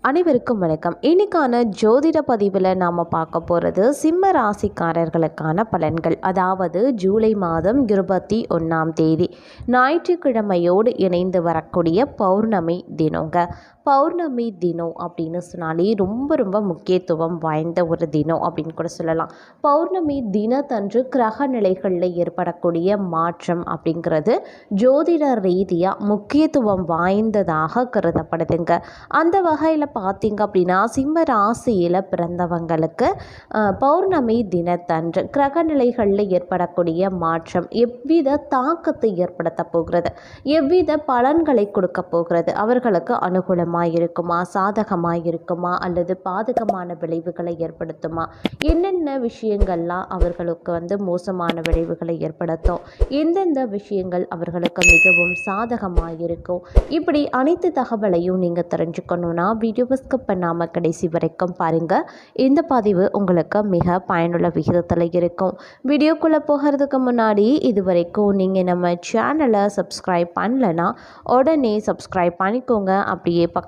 அனைவருக்கும் வணக்கம். இன்னைக்கான ஜோதிட பதிவில் நாம் பார்க்க போகிறது சிம்ம ராசிக்காரர்களுக்கான பலன்கள். அதாவது ஜூலை மாதம் இருபத்தி ஒன்றாம் தேதி. ஞாயிற்றுக்கிழமையோடு இணைந்து வரக்கூடிய பௌர்ணமி தினங்க. பௌர்ணமி தினம் அப்படின்னு சொன்னாலே ரொம்ப ரொம்ப முக்கியத்துவம் வாய்ந்த ஒரு தினம் அப்படின்னு கூட சொல்லலாம். பௌர்ணமி தினத்தன்று கிரக நிலைகளில் ஏற்படக்கூடிய மாற்றம் அப்படிங்கிறது ஜோதிட ரீதியாக முக்கியத்துவம் வாய்ந்ததாக கருதப்படுதுங்க. அந்த வகையில் பார்த்தீங்க அப்படின்னா சிம்ம ராசியில் பிறந்தவங்களுக்கு பௌர்ணமி தினத்தன்று கிரக நிலைகளில் ஏற்படக்கூடிய மாற்றம் எவ்வித தாக்கத்தை ஏற்படுத்த போகிறது எவ்வித பலன்களை கொடுக்க போகிறது அவர்களுக்கு அனுகூலமாக இருக்குமா சாதகமாக இருக்குமா அல்லது பாதகமான விளைவுகளை ஏற்படுத்துமா? என்னென்ன விஷயங்கள்லாம் அவர்களுக்கு வந்து மோசமான விளைவுகளை ஏற்படுத்தும்? எந்தெந்த விஷயங்கள் அவர்களுக்கு மிகவும் சாதகமாக இருக்கும் இப்படி அனைத்து தகவலையும் நீங்கள் தெரிஞ்சுக்கணுன்னா வீடியோவை ஸ்கிப் பண்ணாமல் கடைசி வரைக்கும் பாருங்கள் இந்த பதிவு உங்களுக்கு மிக பயனுள்ள விகிதத்தில் இருக்கும். வீடியோக்குள்ளே போகிறதுக்கு முன்னாடி இது வரைக்கும் நீங்கள் நம்ம சேனலை சப்ஸ்கிரைப் பண்ணலன்னா உடனே சப்ஸ்கிரைப் பண்ணிக்கோங்க. அப்படியே பக்கத்தில்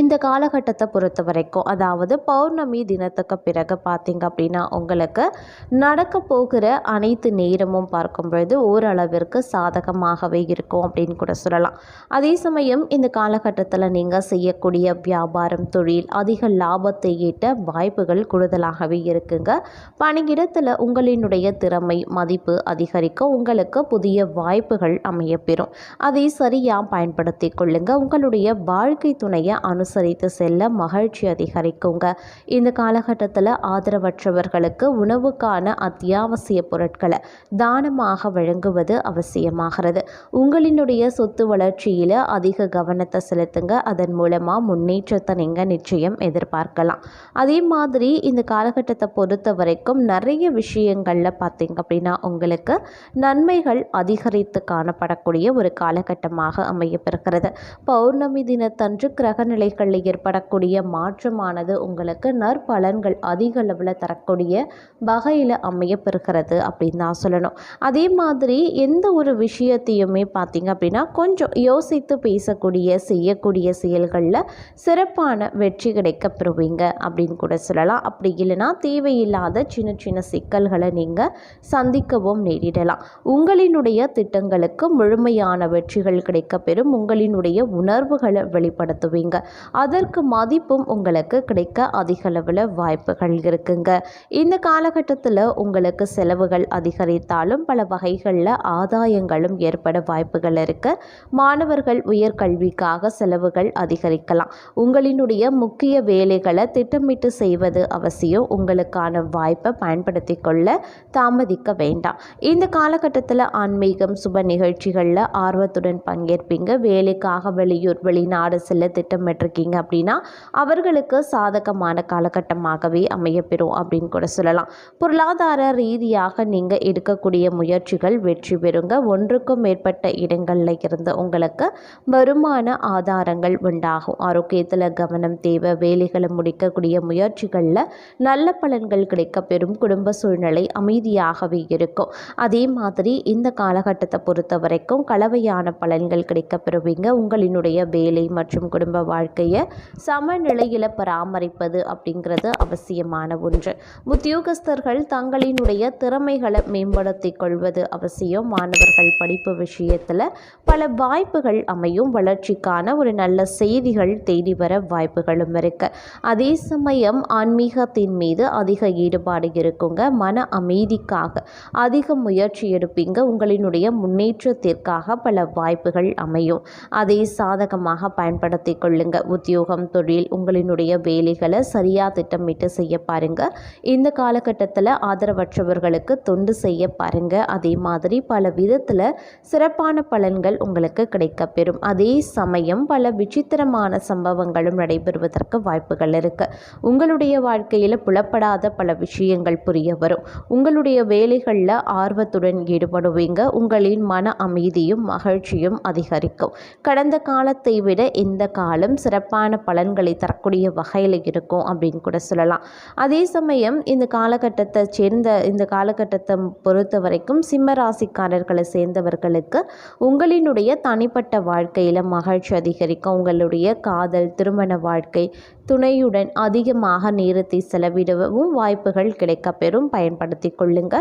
இந்த காலகட்டத்தை பொறுத்த வரைக்கும் அதாவது பௌர்ணமி தினத்துக்கு பிறகு பார்த்தீங்க அப்படின்னா உங்களுக்கு நடக்க போகிற அனைத்து நேரமும் பார்க்கும் பொழுது ஓரளவிற்கு சாதகமாகவே இருக்கும் அப்படின்னு கூட சொல்லலாம். அதே சமயம் இந்த காலகட்டத்தில் நீங்கள் செய்யக்கூடிய வியாபாரம் தொழில் அதிக லாபத்தை ஈட்ட வாய்ப்புகள் கூடுதலாகவே இருக்குங்க. பணியிடத்தில் உங்களினுடைய திறமை மதிப்பு அதிகரிக்க உங்களுக்கு புதிய வாய்ப்புகள் அமையப்பெறும் அதை சரியாக பயன்படுத்தி கொள்ளுங்கள் உங்களுடைய வாழ்க்கை துணையை அனுசரித்து செல்ல மகிழ்ச்சி அதிகரிக்குங்க. இந்த காலகட்டத்தில் ஆதரவற்றவர்களுக்கு உணவுக்கான அத்தியாவசிய பொருட்களை தானமாக வழங்குவது அவசியமாகிறது. உங்களினுடைய சொத்து வளர்ச்சியில் அதிக கவனத்தை செலுத்துங்க. அதன் மூலமாக முன்னேற்றத்தை நீங்கள் நிச்சயம் எதிர்பார்க்கலாம். அதே மாதிரி இந்த காலகட்டத்தை பொறுத்த வரைக்கும் நிறைய விஷயங்களில் பார்த்தீங்க அப்படின்னா உங்களுக்கு நன்மைகள் அதிகரித்து காணப்படக்கூடிய ஒரு காலகட்டமாக அமையப்பெறுகிறது பௌர்ணமி தினத்தன்று கிரக நிலைகளில் ஏற்படக்கூடிய மாற்றமானது உங்களுக்கு நற்பலன்கள் அதிக அளவில் தரக்கூடிய வகையில் அமையப்பெறுகிறது அப்படின்னு தான் சொல்லணும். அதே மாதிரி எந்த ஒரு விஷயத்தையுமே பார்த்தீங்க அப்படின்னா கொஞ்சம் யோசித்து பேசக்கூடிய செய்யக்கூடிய செயல்களில் சிறப்பான வெற்றி கிடைக்க பெறுவீங்க அப்படின்னு கூட சொல்லலாம். அப்படி இல்லைன்னா தேவையில்லாத சின்ன சின்ன சிக்கல்களை நீங்கள் சந்திக்கவும் நேரிடலாம். உங்களினுடைய திட்டங்களுக்கு முழுமையான வெற்றிகள் கிடைக்கப்பெறும் உங்களினுடைய உணர்வுகளை வெளிப்படுத்துவீங்க. அதற்கு மதிப்பும் உங்களுக்கு கிடைக்க அதிக அளவில் வாய்ப்புகள் இருக்குங்க. இந்த காலகட்டத்தில் உங்களுக்கு செலவுகள் அதிகரித்தாலும் பல வகைகளில் ஆதாயங்களும் ஏற்பட வாய்ப்புகள் இருக்கு. மாணவர்கள் உயர்கல்விக்காக செலவுகள் அதிகரிக்கலாம். உங்களினுடைய முக்கிய வேலைகளை திட்டமிட்டு செய்வது அவசியம். உங்களுக்கான வாய்ப்பை பயன்படுத்தி கொள்ள தாமதிக்க வேண்டாம். இந்த காலகட்டத்தில் ஆன்மீகம் சுப நிகழ்ச்சிகளில் ஆர்வத்துடன் பங்கேற்பீங்க. வேலைக்காக வெளியூர் வெளிநாடு செல்ல திட்டமிட்டிருக்கீங்க அப்படின்னா அவர்களுக்கு சாதகமான காலகட்டமாகவே அமையப்பெறும் அப்படின்னு கூட சொல்லலாம். பொருளாதார ரீதியாக நீங்கள் எடுக்கக்கூடிய முயற்சிகள் வெற்றி பெறுங்க. ஒன்றுக்கும் மேற்பட்ட இடங்களில் இருந்து உங்களுக்கு வருமான ஆதாரங்கள் உண்டாகும். ஆரோக்கியத்தில் கவனம் தேவை. வேலைகளை முடிக்கக்கூடிய முயற்சிகளில் நல்ல பலன்கள் கிடைக்கப்பெறும். குடும்ப சூழ்நிலை அமைதியாகவே இருக்கும். அதே மாதிரி இந்த காலகட்டத்தை பொறுத்த வரைக்கும் கலவையான பலன்கள் கிடைக்கப்பெறுவீங்க. உங்களினுடைய வேலை மற்றும் குடும்ப வாழ்க்கை வாழ்க்கையை சமநிலையில் பராமரிப்பது அப்படிங்கிறது அவசியமான ஒன்று. உத்தியோகஸ்தர்கள் தங்களினுடைய திறமைகளை மேம்படுத்தி கொள்வது அவசியம். மாணவர்கள் படிப்பு விஷயத்தில் பல வாய்ப்புகள் அமையும். வளர்ச்சிக்கான ஒரு நல்ல செய்திகள் தேடி வர வாய்ப்புகளும் இருக்கு. அதே சமயம் ஆன்மீகத்தின் மீது அதிக ஈடுபாடு இருக்குங்க. மன அமைதிக்காக அதிக முயற்சி எடுப்பீங்க. உங்களினுடைய முன்னேற்றத்திற்காக பல வாய்ப்புகள் அமையும். அதை சாதகமாக பயன்படுத்தி கொள்ளுங்க. உத்தியோகம் தொழில் உங்களினுடைய வேலைகளை சரியாக திட்டமிட்டு செய்ய பாருங்க. இந்த காலகட்டத்தில் ஆதரவற்றவர்களுக்கு தொண்டு செய்ய பாருங்க. அதே மாதிரி பல விதத்தில் சிறப்பான பலன்கள் உங்களுக்கு கிடைக்கப்பெறும். அதே சமயம் பல விசித்திரமான சம்பவங்களும் நடைபெறுவதற்கு வாய்ப்புகள் இருக்கு. உங்களுடைய வாழ்க்கையில் புலப்படாத பல விஷயங்கள் புரிய வரும். உங்களுடைய வேலைகளில் ஆர்வத்துடன் ஈடுபடுவீங்க. உங்களின் மன அமைதியும் மகிழ்ச்சியும் அதிகரிக்கும். கடந்த காலத்தை விட இந்த காலம் சிற சிறப்பான பலன்களை தரக்கூடிய வகையில் இருக்கும் அப்படின்னு கூட சொல்லலாம். அதே சமயம் இந்த காலகட்டத்தை சேர்ந்த இந்த காலகட்டத்தை பொறுத்த வரைக்கும் சிம்ம ராசிக்காரர்களை சேர்ந்தவர்களுக்கு உங்களினுடைய தனிப்பட்ட வாழ்க்கையில் மகிழ்ச்சி அதிகரிக்கும். உங்களுடைய காதல் திருமண வாழ்க்கை துணையுடன் அதிகமாக நேரத்தை செலவிடவும் வாய்ப்புகள் கிடைக்கப்பெறும். பயன்படுத்தி கொள்ளுங்க.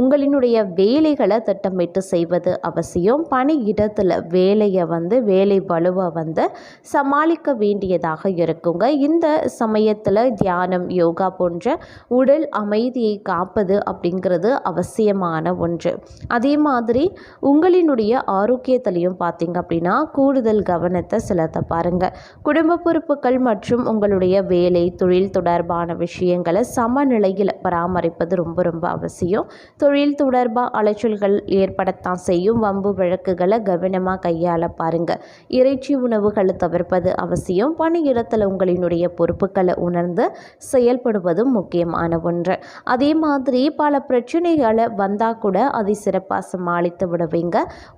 உங்களினுடைய வேலைகளை திட்டமிட்டு செய்வது அவசியம். பணி இடத்துல வேலையை வந்து வேலை வலுவை வந்து சமாளிக்க வேண்டியதாக இருக்குங்க. இந்த சமயத்தில் தியானம் யோகா போன்ற உடல் அமைதியை காப்பது அப்படிங்கிறது அவசியமான ஒன்று. அதே மாதிரி உங்களினுடைய ஆரோக்கியத்திலையும் பார்த்தீங்க அப்படின்னா கூடுதல் கவனத்தை செலுத்த பாருங்கள் குடும்ப பொறுப்புகள் மற்றும் உங்கள் உங்களுடைய வேலை தொழில் தொடர்பான விஷயங்களை சமநிலையில் பராமரிப்பது ரொம்ப ரொம்ப அவசியம். தொழில் தொடர்பாக அலைச்சல்கள் ஏற்படத்தான் செய்யும். வம்பு வழக்குகளை கவனமாக கையாள பாருங்க. இறைச்சி உணவுகளை தவிர்ப்பது அவசியம். பணியிடத்தில் உங்களினுடைய பொறுப்புகளை உணர்ந்து செயல்படுவதும் முக்கியமான ஒன்று. அதே மாதிரி பல பிரச்சனைகளை வந்தால் கூட அதை சிறப்பாக சமாளித்து விடுவீங்க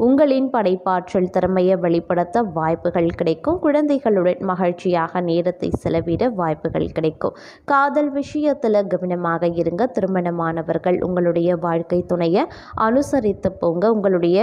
உங்களின் படைப்பாற்றல் திறமையை வெளிப்படுத்த வாய்ப்புகள் கிடைக்கும். குழந்தைகளுடன் மகிழ்ச்சியாக நேரத்தை செலவிட வாய்ப்புகள் கிடைக்கும். காதல் விஷயத்தில் கவனமாக இருங்க. திருமணமானவர்கள் உங்களுடைய வாழ்க்கை துணையை அனுசரித்து போங்க. உங்களுடைய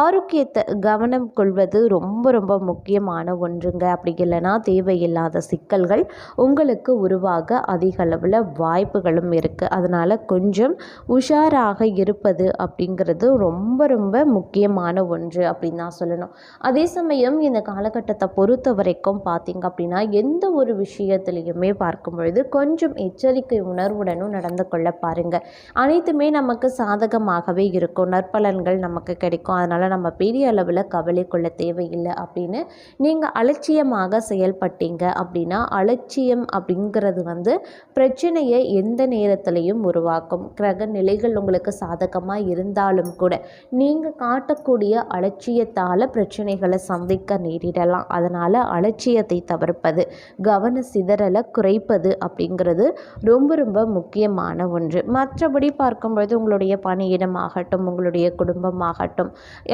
ஆரோக்கியத்தை கவனம் கொள்வது ரொம்ப ரொம்ப முக்கியமான ஒன்றுங்க. அப்படி இல்லைன்னா தேவையில்லாத சிக்கல்கள் உங்களுக்கு உருவாக அதிக அளவில் வாய்ப்புகளும் இருக்குது அதனால் கொஞ்சம் உஷாராக இருப்பது அப்படிங்கிறது ரொம்ப ரொம்ப முக்கியமான ஒன்று அப்படின்னு தான் சொல்லணும். அதே சமயம் இந்த காலகட்டத்தை பொறுத்த வரைக்கும் பார்த்திங்க அப்படின்னா எந்த ஒரு விஷயம் விஷயத்துலையுமே பார்க்கும் பொழுது கொஞ்சம் எச்சரிக்கை உணர்வுடனும் நடந்து கொள்ள பாருங்கள் அனைத்துமே நமக்கு சாதகமாகவே இருக்கும். நற்பலன்கள் நமக்கு கிடைக்கும். அதனால் நம்ம பெரிய அளவில் கவலை கொள்ள தேவையில்லை அப்படின்னு நீங்கள் அலட்சியமாக செயல்பட்டீங்க அப்படின்னா அலட்சியம் அப்படிங்கிறது வந்து பிரச்சனையை எந்த நேரத்திலையும் உருவாக்கும். கிரக நிலைகள் உங்களுக்கு சாதகமாக இருந்தாலும் கூட நீங்கள் காட்டக்கூடிய அலட்சியத்தால் பிரச்சனைகளை சந்திக்க நேரிடலாம். அதனால் அலட்சியத்தை தவிர்ப்பது கவன சிதறலை குறைப்பது அப்படிங்கிறது ரொம்ப ரொம்ப முக்கியமான ஒன்று. மற்றபடி பார்க்கும்பொழுது உங்களுடைய பணியிடமாகட்டும் உங்களுடைய குடும்பமாகட்டும்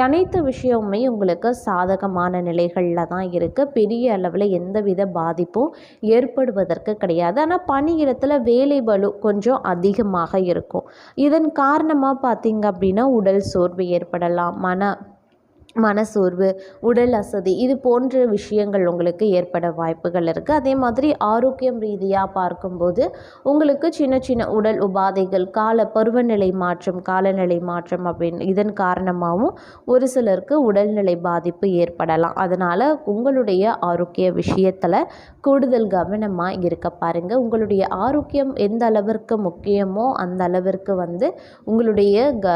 அனைத்து விஷயமுமே உங்களுக்கு சாதகமான நிலைகளில் தான் இருக்குது. பெரிய அளவில் எந்தவித பாதிப்பும் ஏற்படுவதற்கு கிடையாது. ஆனால் பணியிடத்தில் வேலை பலு கொஞ்சம் அதிகமாக இருக்கும். இதன் காரணமாக பார்த்தீங்க அப்படின்னா உடல் சோர்வு ஏற்படலாம் மன மனசோர்வு உடல் அசதி இது போன்ற விஷயங்கள் உங்களுக்கு ஏற்பட வாய்ப்புகள் இருக்குது அதே மாதிரி ஆரோக்கியம் ரீதியாக பார்க்கும்போது உங்களுக்கு சின்ன சின்ன உடல் உபாதைகள் கால பருவநிலை மாற்றம் காலநிலை மாற்றம் அப்படின்னு இதன் காரணமாகவும் ஒரு சிலருக்கு உடல்நிலை பாதிப்பு ஏற்படலாம். அதனால் உங்களுடைய ஆரோக்கிய விஷயத்தில் கூடுதல் கவனமாக இருக்க பாருங்கள் உங்களுடைய ஆரோக்கியம் எந்த அளவிற்கு முக்கியமோ அந்த அளவிற்கு வந்து உங்களுடைய க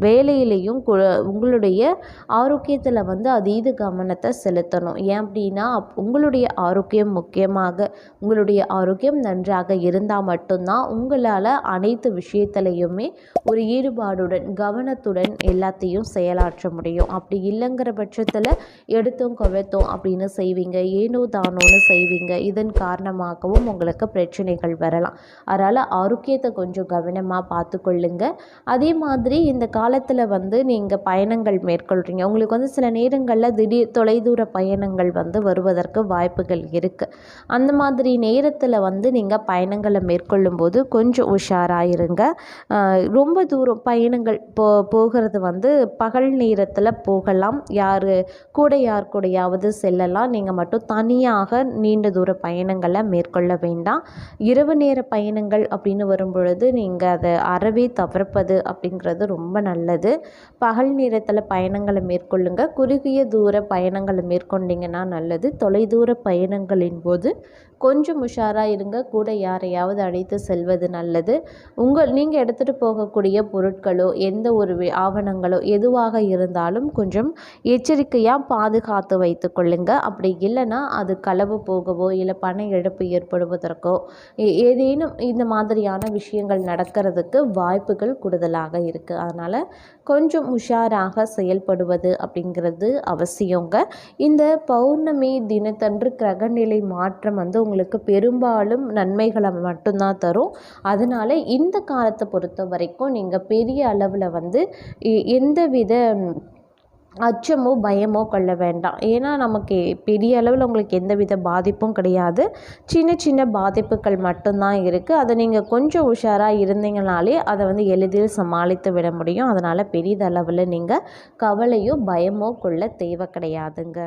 வேலையிலையும் உங்களுடைய ஆரோ ஆரோக்கியத்தில் வந்து அதீத கவனத்தை செலுத்தணும். ஏன் அப்படின்னா உங்களுடைய ஆரோக்கியம் முக்கியமாக உங்களுடைய ஆரோக்கியம் நன்றாக இருந்தால் மட்டும்தான் உங்களால் அனைத்து விஷயத்துலையுமே ஒரு ஈடுபாடுடன் கவனத்துடன் எல்லாத்தையும் செயலாற்ற முடியும். அப்படி இல்லைங்கிற பட்சத்தில் எடுத்தோம் குவைத்தோம் அப்படின்னு செய்வீங்க. ஏனோ தானோன்னு செய்வீங்க. இதன் காரணமாகவும் உங்களுக்கு பிரச்சனைகள் வரலாம். அதனால் ஆரோக்கியத்தை கொஞ்சம் கவனமாக பார்த்துக்கொள்ளுங்க. அதே மாதிரி இந்த காலத்தில் வந்து நீங்கள் பயணங்கள் மேற்கொள்கிறீங்க உங்களுக்கு உங்களுக்கு வந்து சில நேரங்களில் திடீர் தொலைதூர பயணங்கள் வந்து வருவதற்கு வாய்ப்புகள் இருக்குது அந்த மாதிரி நேரத்தில் வந்து நீங்கள் பயணங்களை மேற்கொள்ளும் போது கொஞ்சம் உஷாராக இருங்க. ரொம்ப தூரம் பயணங்கள் போ போகிறது வந்து பகல் நேரத்தில் போகலாம். யார் கூட யார் கூடையாவது செல்லலாம். நீங்கள் மட்டும் தனியாக நீண்ட தூர பயணங்களை மேற்கொள்ள வேண்டாம். இரவு நேர பயணங்கள் அப்படின்னு வரும்பொழுது நீங்கள் அதை அறவே தவிர்ப்பது அப்படிங்கிறது ரொம்ப நல்லது. பகல் நேரத்தில் பயணங்களை மேற்கொள்ள மேற்கொள்ளுங்க குறுகிய தூர பயணங்களை மேற்கொண்டீங்கன்னா நல்லது. தொலைதூர பயணங்களின் போது கொஞ்சம் உஷாராக இருங்க. கூட யாரையாவது அழைத்து செல்வது நல்லது. உங்கள் நீங்கள் எடுத்துகிட்டு போகக்கூடிய பொருட்களோ எந்த ஒரு ஆவணங்களோ எதுவாக இருந்தாலும் கொஞ்சம் எச்சரிக்கையாக பாதுகாத்து வைத்து கொள்ளுங்க. அப்படி இல்லைன்னா அது களவு போகவோ இல்லை பண இழப்பு ஏற்படுவதற்கோ ஏதேனும் இந்த மாதிரியான விஷயங்கள் நடக்கிறதுக்கு வாய்ப்புகள் கூடுதலாக இருக்குது அதனால் கொஞ்சம் உஷாராக செயல்படுவது அப்படிங்கிறது அவசியங்க. இந்த பௌர்ணமி தினத்தன்று கிரகநிலை மாற்றம் வந்து உங்களுக்கு பெரும்பாலும் நன்மைகளை மட்டும்தான் தரும். அதனால் இந்த காலத்தை பொறுத்த வரைக்கும் நீங்கள் பெரிய அளவில் வந்து எந்தவித அச்சமோ பயமோ கொள்ள வேண்டாம். ஏன்னா நமக்கு பெரிய அளவில் உங்களுக்கு எந்தவித பாதிப்பும் கிடையாது. சின்ன சின்ன பாதிப்புகள் மட்டும்தான் இருக்குது அதை நீங்கள் கொஞ்சம் உஷாராக இருந்தீங்கனாலே அதை வந்து எளிதில் சமாளித்து விட முடியும். அதனால் பெரிதளவில் நீங்கள் கவலையோ பயமோ கொள்ள தேவை கிடையாதுங்க.